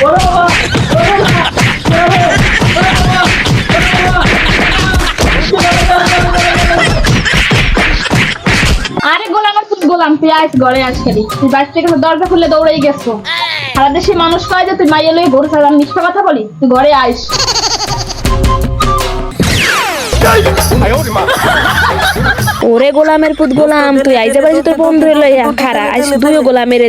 আরে গোলাম আর তুই গোলাম, তুই আইস তুই বাড়ি থেকে দরজা খুলে দৌড়েই গেছো। সারা দেশে মানুষ কয় যে তুই মাইয়ে লই ঘুরে মিথ্যা কথা বলি তুই ঘরে আইস। ওরে গোলামের পুত গোলাম, তুই আইতে পারিস তোর বন্ধু লইয়া। খারা আইস, তুইও গোলাম মেরে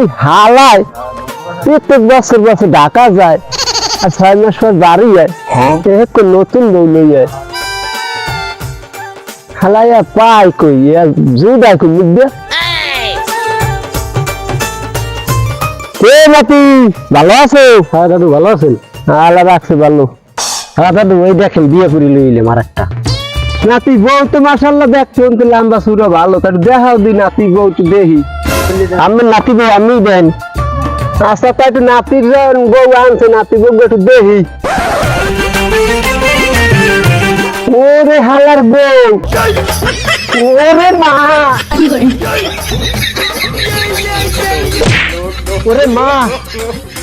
দিমু হালায়? প্রত্যেক বছর বছর ঢাকা যায় আর ছয় মাস পর বাড়ি যায় নতুন বউ লই যায়। হালাইয়া পাই কই? জুদা কই মুদ্দে কে নাতি ভালো আছো? হ্যাঁ দাদু ভালো আছেন? আল্লাহ রাখছে ভালো। হ্যাঁ দাদু ওই দেখেন বিয়ে করে লইলে মার একটা নাতি বউ তো মাসাল্লাহ দেখছ তো লম্বা সুরা ভালো তার দেখাও দি নাতি বউ তো দেখি আমার নাতি বউ আমি দেন। আচ্ছা তাই তো নাতির বউ আনছে, নাতি বউ একটু দেখি। ওরে হালার বউ, ওরে মা। ওরে মা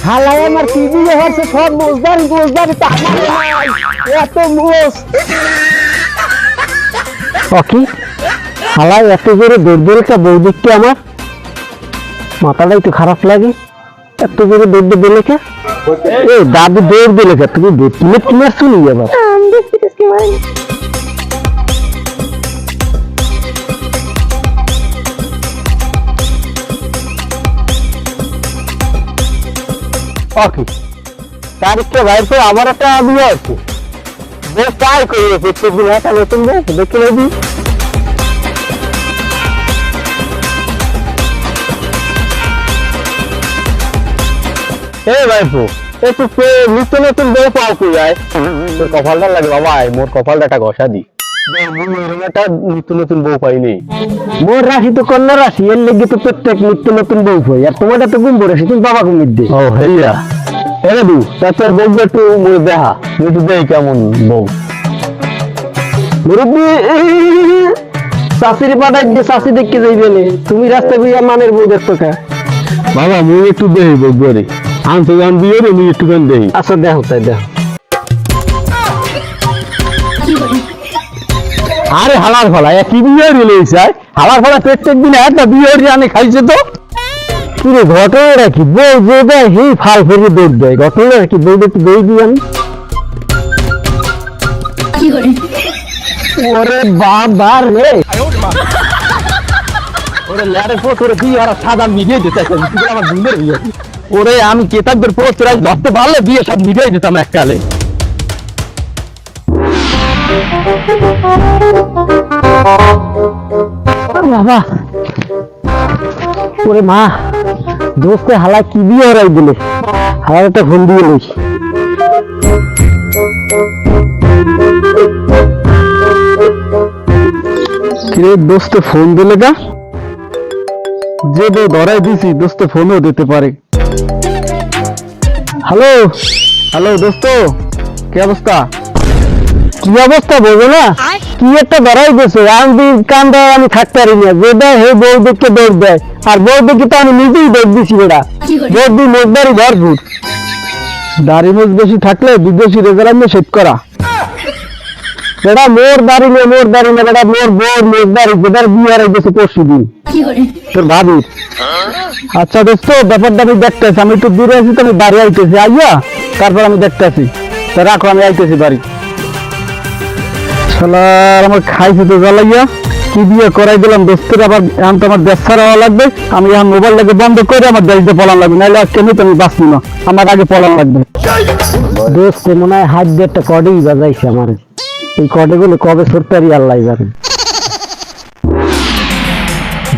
হালাই আমার কি দিয়ে হচ্ছে সব মোজদারি মোজদারি এত মোজ অকি হালাই এত জোরে দৌড় দৌড়টা দেখতে আমার? মাথাটা একটু খারাপ লাগে। এত জোরে দৌড় দিলে কে? এ দাদু দৌড় দিলে কে? তুমি তুমি তোমার শুনি যাবার ওকে তারিখটা বাইর করে আমার একটা বিয়ে আছে। বেশ তাই করি প্রত্যেক দিন একটা নতুন বেশ দেখে নেবি ভাইপো একটু নিত্য নতুন বউ পাও কি যায় তোর কপালটা লাগে বাবা মোর কপালটা ঘষা দি। নিত্য নতুন বউ পাইনি মোর রাশি তো কন্যা রাশি এর লেগে তো প্রত্যেক নিত্য নতুন বউ পাই। আর তো গুম্ব রাশি তুমি বাবা কুমির দে। ও এরে দু তা তোর বউ একটু মোর দেহা একটু দেই কেমন বউ? মুরব্বী পাঠাই দিয়ে শাশি দেখতে যাইবে নে। তুমি রাস্তায় বিয়া মানের বই দেখতো কে? বাবা মুই একটু দেই বউরে আনতে গান বিয়ে রে মুই একটু দেই। আচ্ছা দেখো তাই দেখো। আরে হালার ফলা এ কি বিয়ে রিলে স্যার? হালার ফলা প্রত্যেক দিন একটা বিয়ে আনে খাইছে তো। পুরো ঘটনাটা কি বউ যে দেয় সেই ফাল ফেলে দৌড় দেয়। ঘটনাটা কি বউ একটু দৌড় দিই আমি? ওরে বাবা রে। ওরে ল্যারে পোস্ট ওরে বিয়ে আর সাদা মিলিয়ে দিতে আমার দিনের বিয়ে। ওরে আমি কেতাবদের পোস্ট রাখ ধরতে পারলে বিয়ে সব মিলিয়ে দিতাম এককালে। বাবা। ওরে মা দোস্তে হালা কি দিয়ে ওরাই দিলে? হালার একটা ফোন দিয়ে লই কিরে দোস্তে ফোন দিলে গা? যে বউ ধরাই দিছি দোস্তে ফোনও দিতে পারে। হ্যালো? হ্যালো দোস্ত। কি অবস্থা? কি অবস্থা বলব না? কি একটা ধরাই গেছে আমি কান দেয় আমি থাকতে পারি না। যে দেয় হে বউ দেখতে দৌড় দেয়। আর বউ দেখে তো আমি নিজেই দৌড় দিছি বেড়া। দৌড় দিই মোটবাড়ি ভরপুর। দাড়ি মুখ বেশি থাকলে বিদেশি রেজাল্ট সেট করা। বেটা মোর দাড়ি নে মোর দাড়ি নে বেটা মোর বোর মোর দাড়ি যেটার বিয়ে হারাই গেছে পরশু দিন তোর ভাবি। আচ্ছা দোস্ত ব্যাপারটা আমি দেখতেছি। আমি একটু দূরে আছি তো আমি বাড়ি আইতেছি। আইয়া তারপর আমি দেখতেছি। তো রাখো আমি আইতেছি বাড়ি। শালার আমার খাইছে তো জ্বালাইয়া। কি বিয়ে করাই দিলাম দোস্তের? আবার এখন তো আমার ছাড়া হওয়া লাগবে। আমি এখন মোবাইলটাকে বন্ধ করে আমার দেশে পলান লাগবে। নাহলে আজকে আমি তো আমি বাঁচবো না। আমার আগে পলান লাগবে। দোস্ত মনে হয় হাত দিয়ে একটা কডেই বাজাইছে আমার। এই কডেগুলো কবে সরতারি আল্লাহ জানে।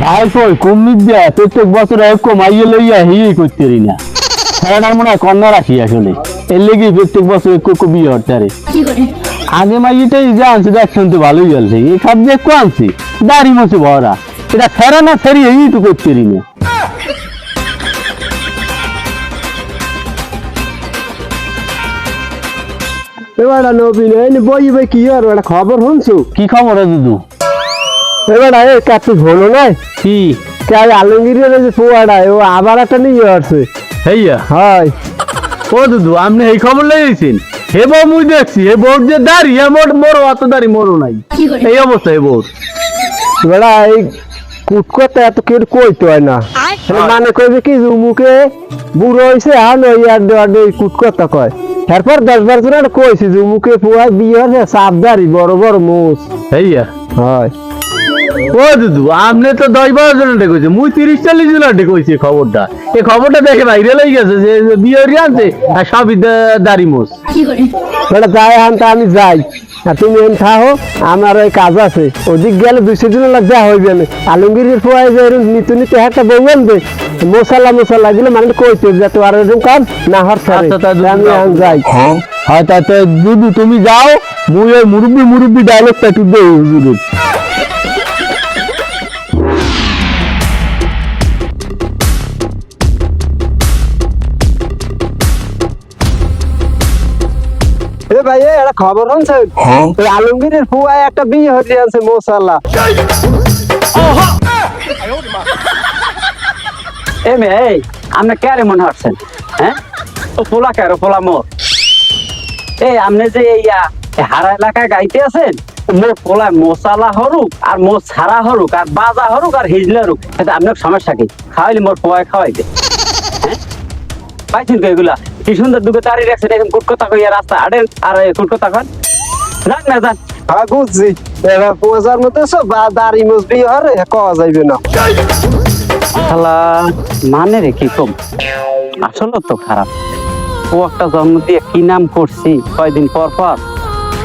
ভাই কই কমিক দেয়া প্রত্যেক বছর এক কমাইয়ে লইয়া হি করতে পারি না। খেলাটার মনে হয় কন্যা রাখি আসলে। এর লেগে প্রত্যেক বছর এক কো বিয়ে আরে। আগে মাইয়েটাই যে আনছে দেখছেন তো ভালোই গেছে এই সাবজেক্ট কো আনছি দাড়ি মছে ভরা। এটা ফেরা না ফেরি এই তো করতে পারি না। এবার নবীন এই বই বই কি আর একটা খবর শুনছো? কি খবর দুদু? এবার এ কাছে হলো না? কি? কে আলমগীরের যে পোয়াটা ও আবার একটা নিয়ে আসছে। হেইয়া? হয়। ও দুদু আপনি এই খবর লেগেছেন হে বউ মুই দেখছি হে বোর যে দাড়ি হে মোর মোর অত দাড়ি মোরও নাই। এই অবস্থা হে বোর বেড়া এই কুটকোতে এত কেউ কইতে হয় না। মানে কইবে কি যে মুখে বুড়ো হয়েছে আর ওই আর ওই কয়। তারপর দশ বার জন কইছি যে মুখে পোয়া বিয়ে হয়েছে সাবধারি বড় বড় মুস হইয়া? হয়। ও দুদু আপনি তো দশ বারো জন ডেকেছে মুই তিরিশ চল্লিশ জন ডেকেছি খবরটা। এই খবরটা দেখে বাইরে লেগে গেছে যে বিয়ে আনছে আর সবই দাড়ি মোস বেটা যাই আনতে আমি যাই। আর তুমি এম থাকো আমার ওই কাজ আছে। ওদিক গেলে দুইশো দিন লাগবে হয়ে যাবে আলমগীরের পোয়া যে এরকম নিতে নিতে একটা বউ আনবে মশলা মশলা দিলে মানে কইতে তো আর এরকম কাম না হর আচ্ছা, আমি যাই। হ্যাঁ। তাতে দুদু তুমি যাও মুই ওই মুরব্বি মুরব্বি ডায়লগটা একটু দেই হুজুরের। একটা খবর শুনছেন আলমগীরের ফুয়ায় একটা বিয়ে হতে আছে এ আপনি কারে মনে হচ্ছেন? হ্যাঁ? ও পোলা কারও পোলা মোর? এই আপনি যে এই হারা এলাকায় গাইতে আছেন মোর পোলা মশালা হরুক আর মো ছাড়া হরুক আর বাজা হরুক আর হিজলা হরুক এটা আপনার সমস্যা কি? খাওয়াইলে মোর পোয়ায় খাওয়াইতে। হ্যাঁ? পাইছেন তো এগুলা? কি সুন্দর দুটো তাড়ি রাখছেন এরকম কুটকতা কইয়া রাস্তা আড়েন আর এই কুটকতা কন। যান না যান হ্যাঁ বুঝছি। এবার পয়সার মধ্যে সব বা- দাড়ি মুছ বিয়ে হরে কওয়া যাইবে না। শালা মানে রে কি কম? আসলে তো খারাপ। ও একটা জন্ম দিয়ে কি নাম করছি কয়দিন পর পর?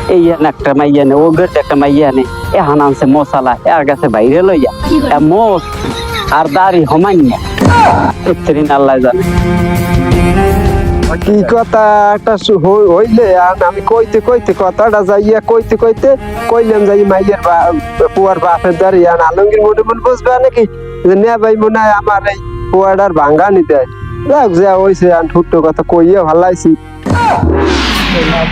এই একটা মাইয়া নে ও গেট একটা মাইয়া নে। এ হানানছে মশালা এর কাছে বাইরে লইয়া। এ মোস আর দাড়ি হমান্য উত্তরিন আল্লাহ জানে। কি কথা একটা সু- হই- হইলে? আর আমি কইতে কইতে কথাটা যাইয়া কইতে কইতে কইলাম যাই মাইয়ের পুয়ার বাপের দাঁড়ি আর আলমগীর মনে মনে বুঝবে নাকি? যে নে ভাই, মনে হয় আমার এই পুয়াটার ভাঙ্গা নিতে যাক, যা হইছে আর ঠুট্টো কথা কইয়া ভালাইছি।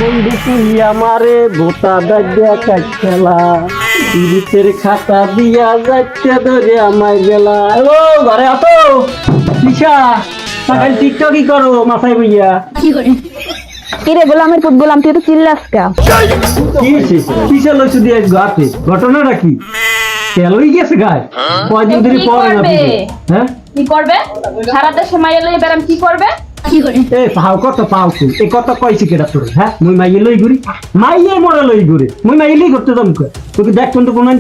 বন্ধু তুই আমারে ভোটা ডাকিয়া খেলা। ইরিতের খাতা দিয়া যাইতে ধরে আমায় গেলা ও, ঘরে আতো নিশা সকাল টিকটকই করো মাথায় বইয়া। কিরে গোলামের পুত গোলাম তুই তো চিল্লাস কা? কিসের লইছু দিয়ে গাতে ঘটনাটা কি? তেলই গেছে গায়ে। কয়দিন ধরে পড়ে না হ্যাঁ? কি করবে? সারা দেশে মাইয়া লইয়া বেড়াম কি করবে? এ পাও কত পাও তুই? এ কত কইছি কেটা তোর? হ্যাঁ? মুই মাইয়ে লই ঘুরি। মাইয়ে মরে লই ঘুরি। মুই মাইয়ে লই করতে দম কর তোকে দেখ কিন্তু কোন এই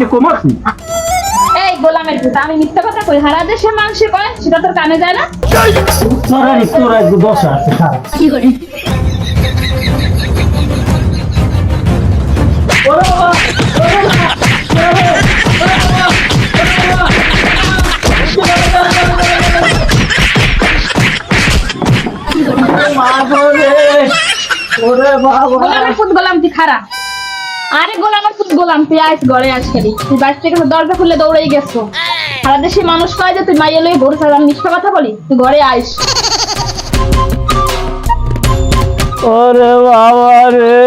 গোলামের পুত। আমি মিথ্যা কথা কই? সারা দেশে মানুষে কয়? সেটা তোর কানে যায় না? তোরা তোরা একটু দশা আছে খারাপ ওরে বাবা গোলামের পুত গোলাম তুই খারা আরে গোলামের পুত গোলাম তুই আইস ঘরে আস খালি। তুই বাড়ি থেকে দরজা খুলে দৌড়েই গেছো। সারা দেশে মানুষ কয় যে তুই মাইয়া লই গরু ছাড়া আমি মিথ্যা কথা বলি? তুই ঘরে আইস। ওরে বাবা রে।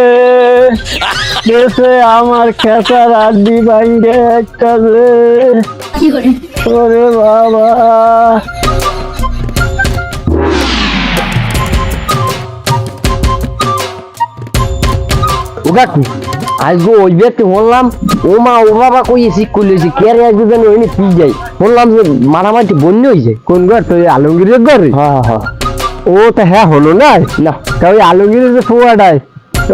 দেশে আমার খেসার আড্ডি ভাঙ্গে একটা রে ওরে বাবা। ওগা কি আজগো ওই ব্যক্তি বললাম ও মা ও বাবা কই শিখ করলেছি কে রে আজকে যেন ওইনি পি যাই? বললাম যে মারামারি বন্য হয়ে যায় কোন ঘর? তো আলমগীরের ঘরে হ্যাঁ হ্যাঁ। ও তো হ্যাঁ হলো না? না। তা ওই আলমগীরের যে ফুয়াটায়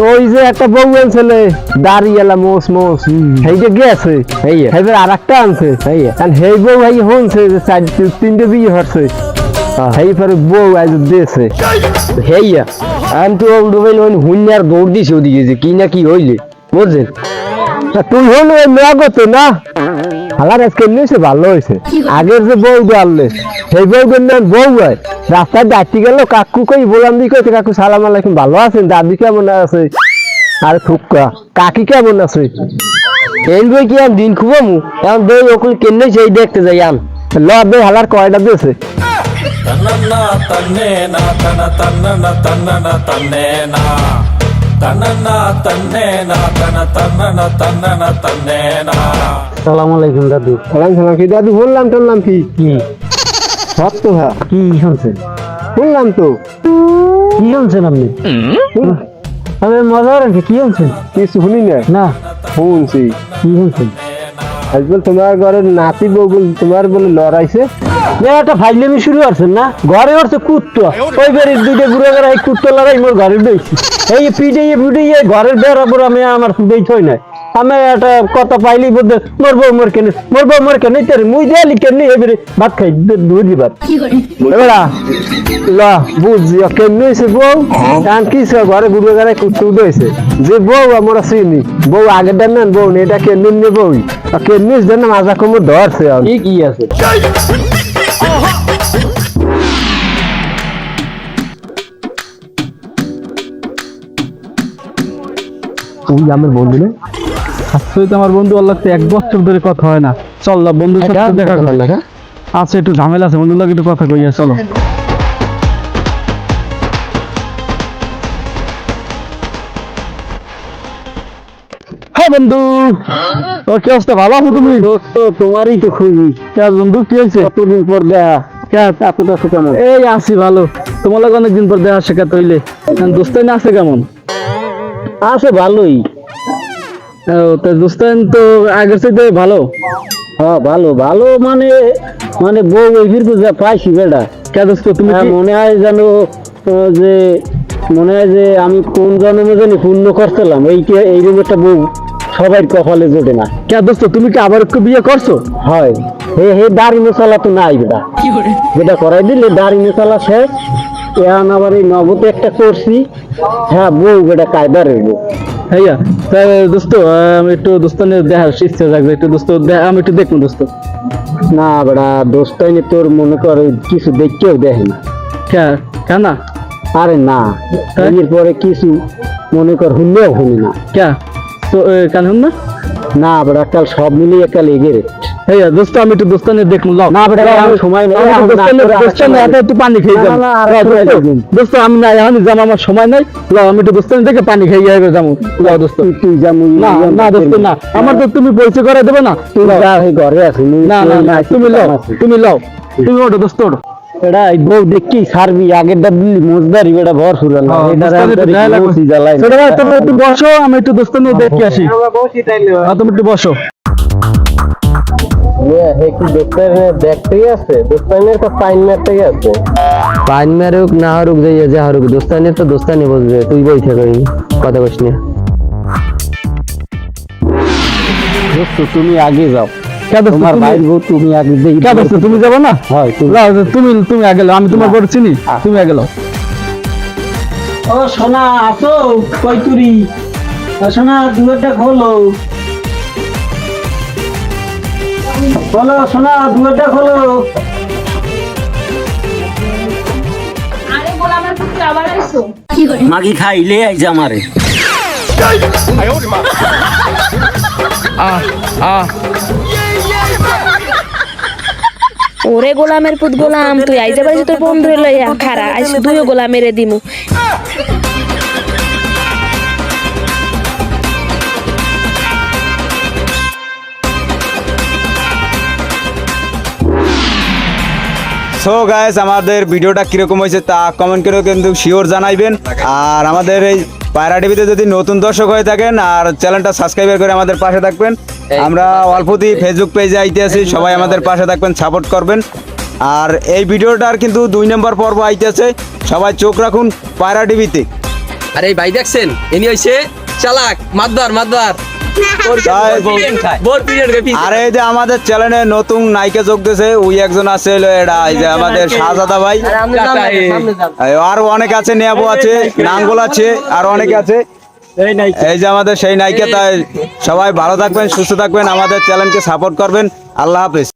ওই যে একটা বউ ছেলে দাড়ি এলা মোস মোস সেইটা গেছে সেইবার আর একটা আনছে। কারণ সেই বউ ভাই হনছে যে চার তিনটে বিয়ে হচ্ছে সেই পরে বউ আজ দেশে হেইয়া আমি তো ওই হুন্যার দৌড় দিছি ওদিকে যে কি না কি হইলে। বুঝলেন তুই হলো লাগত না? আমার আজকে নিয়েছে ভালো হয়েছে। আগের যে বউ আনলে সেই বউ নাম বউ হয়। রাস্তায় ডাকতে গেল কাকু কই বললাম দি কই কাকু সালাম আলাইকুম ভালো আছেন? দাদি কেমন আছে? আর খুব কাকি কেমন আছে? এই বই কি আমি দিন খুব মু এখন বই ওকুল কেনে সেই দেখতে যাই আম? ল বই হালার কয়টা দিয়েছে? তন্না তন্নে না তন্না তন্না তন্নে না। সালাম দাদু। সালাম কি দাদু বললাম টললাম কি? কি? সব তো হ্যাঁ কি শুনছেন বললাম তো। কি শুনছেন আপনি? আমি মজা করেন কি শুনছেন? কিছু শুনি না। না। শুনছি। কি শুনছেন? আজ বল তোমার ঘরের নাতি বউ বল তোমার বলে লড়াইছে। একটা ফাইলেমি শুরু করছেন না? ঘরে কুত্তো। ওই বাড়ির দুইটা বুড়ো করে কুত্তো লড়াই মোর ঘরে দিয়েছি এই পিটে পিটে ঘরের বেড়া বুড়ো আমি আমার নাই। আমি একটা কথা পাইলি বলতে মোর বউ মোর কেনে মোর বউ মোর কেনে? তার মুই দেয়ালি কেনে এবারে ভাত খাই দুই দিবার এবারা ল বুঝছি কেমনি হয়েছে বউ? কারণ কি সে ঘরে বুড়ো ঘরে কুত্তু হয়েছে যে বউ আমরা চিনি বউ আগের দেন না বউ এটা কেমনি নে বউ কেমনি দেন মাজা কোমর ধরছে কি কি আছে? তুই আমার বন্ধু না? আসলে তো আমার বন্ধু আল্লাহ এক বছর ধরে কথা হয় না। চল না বন্ধুর সাথে দেখা কর। না আচ্ছা একটু ঝামেলা আছে বন্ধুর লাগে একটু কথা কইয়া চলো। হ্যাঁ বন্ধু। তোর কি অবস্থা? ভালো আছো তুমি? দোস্ত তোমারই তো বন্ধু কি হয়েছে? কতদিন পর দেখা? এই আছি ভালো। তোমার লাগে অনেকদিন পর দেখা সাক্ষাৎ হইলে। দোস্তাইন আছে কেমন? আছে ভালোই। তা দোস্তাইন তো আগের চাইতে ভালো? হ্যাঁ ভালো ভালো মানে মানে বউ এগির যা পাইছি বেটা। কে দোস্ত তুমি হ্যাঁ, মনে হয় যেন যে মনে হয় যে আমি কোন জন্মে জানি পূর্ণ করছিলাম। এই কে- এইরকম একটা বউ সবাই কপালে জোটে না। কে দোস্ত তুমি কি আবার একটু বিয়ে করছ? হয়। হে হে দাড়ি মশলা তো নাই বেটা। যেটা করাই দিলে দাড়ি মশলা শেষ। এখন আবার এই নগদে একটা করছি। হ্যাঁ বউ বেটা কায়দা রইবো হ্যাঁ দোস্ত আমি একটু দোস্তানে দেখার ইচ্ছা থাকবে একটু দোস্ত আমি একটু দেখুন দোস্ত। না বাড়া দোস্তাই নিয়ে তোর মনে কর কিছু দেখতেও দেখে না। কেনা আরে না এর পরে কিছু মনে কর হুনলেও শুনি না। কেন হন না? না বেড়া কাল সব মিলিয়ে কাল এগিয়ে হ্যাঁ দোস্ত আমি একটু না সময় নেই একটু পানি খেয়ে যাব। দোস্ত, আমি না এখন যাব আমার সময় নাই। লাও আমি একটু দোস্তানে দেখে পানি খেয়ে যাব যাব। লাও দোস্ত। তুই তুই যেমন না না দোস্ত না। আমার তো তুমি পরিচয় করে দেবে না। তুই ঘরে আছিস না না না তুমি লও তুমি লও। তুমি ওঠো দোস্ত ওঠো। এটা বউ দেখি সারবি আগের মোজদারি ভর সুরাল হ্যাঁ, তুমি বসো আমি একটু দোস্তানে দেখে আসি। হ্যাঁ, তুমি একটু বসো। একটু দোস্তানে দেখতেই আছে? দোস্তানের তো পাইন মারতেই আছে। পাইন মারুক না হারুক যাইয়া যা হারুক দোস্তানে তো দোস্তানি বলবে তুই বই থাকো কথা কইস না। দোস্ত তুমি আগে যাও। তোমার তুমি- ভাইয়ের বউ তুমি আগে দোস্ত তুমি যাব না? হয় তুমি। তুমি তুমি আগে আমি তোমার বড় চিনি তুমি আগে ও সোনা আসো কই তুরি সোনা দুয়ারটা খোলো। খোলো সোনা দুয়ারটা খোলো। আরে গোলামের পুত্র আবার মাগি খাইলে আইছে আমারে। ওরে গোলামের পুত গোলাম তুই আইজে বাড়ি তোর বন্ধু লইয়া। খারা আইস দুইও গোলাম মেরে দিমু। সো গাইস আমাদের ভিডিওটা কীরকম হয়েছে তা কমেন্ট করে কিন্তু শিওর জানাইবেন। আর আমাদের এই পায়রা টিভিতে যদি নতুন দর্শক হয়ে থাকেন আর চ্যানেলটা সাবস্ক্রাইব করে আমাদের পাশে থাকবেন আমরা অল্পতি ফেসবুক পেজে আইতে আছি সবাই আমাদের পাশে থাকবেন সাপোর্ট করবেন। আর এই ভিডিওটার কিন্তু দুই নম্বর পর্ব আইতেছে সবাই চোখ রাখুন পায়রা টিভিতে। আরে ভাই দেখছেন? ইনি হয়েছে চালাক মাতবার মাতবার। আর এই যে আমাদের চ্যানেলে নতুন নায়িকা যোগ দিয়েছে ওই একজন আছে এটা এই যে আমাদের শাহজাদা ভাই। আরও অনেক আছে নেব আছে নাঙ্গল আছে আর অনেকে আছে। এই যে আমাদের সেই নায়িকা তাই সবাই ভালো থাকবেন সুস্থ থাকবেন আমাদের চ্যানেলকে সাপোর্ট করবেন। আল্লাহ হাফেজ।